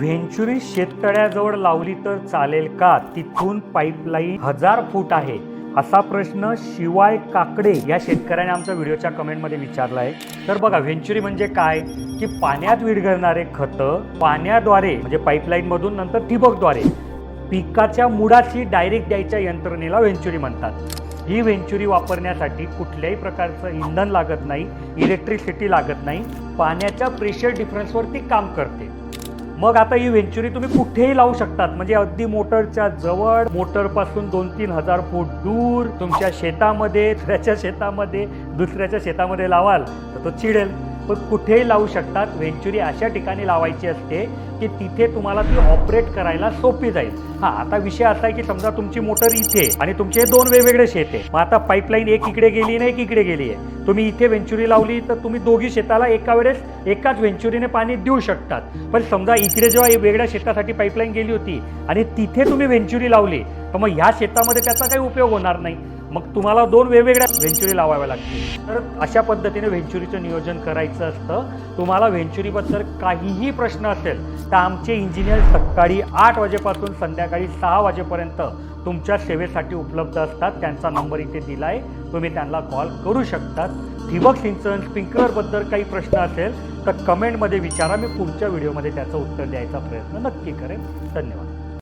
व्हेंचुरी शेततळ्याजवळ लावली तर चालेल का? तिथून पाईपलाईन हजार फूट आहे. असा प्रश्न शिवाय काकडे या शेतकऱ्याने आमच्या व्हिडिओच्या कमेंटमध्ये विचारला आहे तर बघा व्हेंचुरी म्हणजे काय? की पाण्यात विरघळणारे खतं पाण्याद्वारे म्हणजे पाईपलाईनमधून नंतर ठिबकद्वारे पिकाच्या मुळाशी डायरेक्ट द्यायच्या यंत्रणेला व्हेंचुरी म्हणतात. ही व्हेंचुरी वापरण्यासाठी कुठल्याही प्रकारचं इंधन लागत नाही इलेक्ट्रिसिटी लागत नाही पाण्याच्या प्रेशर डिफरन्सवरती काम करते. मग आता ही व्हेंचुरी तुम्ही कुठेही लावू शकतात. म्हणजे अगदी मोटरच्या जवळ मोटरपासून दोन तीन हजार फूट दूर तुमच्या शेतामध्ये दुसऱ्याच्या शेतामध्ये दुसऱ्याच्या शेतामध्ये लावाल तर तो चिडेल. पण कुठेही लावू शकतात. व्हेंचुरी अशा ठिकाणी लावायची असते की तिथे तुम्हाला ती ऑपरेट करायला सोपी जाईल. हा आता विषय असा आहे की समजा तुमची मोटर इथे आणि तुमचे दोन वेगवेगळे शेत आहे. मग आता पाईपलाईन एक इकडे गेली नाही एक इकडे गेली आहे. तुम्ही इथे व्हेंचुरी लावली तर तुम्ही दोघी शेताला एका वेळेस एकाच व्हेंचुरीने पाणी देऊ शकतात. पण समजा इकडे जेव्हा वेगळ्या शेतासाठी पाईपलाईन गेली होती आणि तिथे तुम्ही व्हेंचुरी लावली तर मग ह्या शेतामध्ये त्याचा काही उपयोग होणार नाही. मग तुम्हाला दोन वेगवेगळ्या व्हेंचुरी लावाव्या लागतील. तर अशा पद्धतीने व्हेंचुरीचं नियोजन करायचं असतं. तुम्हाला व्हेंचुरीबद्दल काहीही प्रश्न असेल तर आमचे इंजिनियर सकाळी आठ वाजेपासून संध्याकाळी सहा वाजेपर्यंत तुमच्या सेवेसाठी उपलब्ध असतात. त्यांचा नंबर इथे दिला आहे तुम्ही त्यांना कॉल करू शकतात. ठिबक सिंचन स्प्रिंकलरबद्दल काही प्रश्न असेल तर कमेंटमध्ये विचारा. मी पुढच्या व्हिडिओमध्ये त्याचं उत्तर द्यायचा प्रयत्न नक्की करेन. धन्यवाद.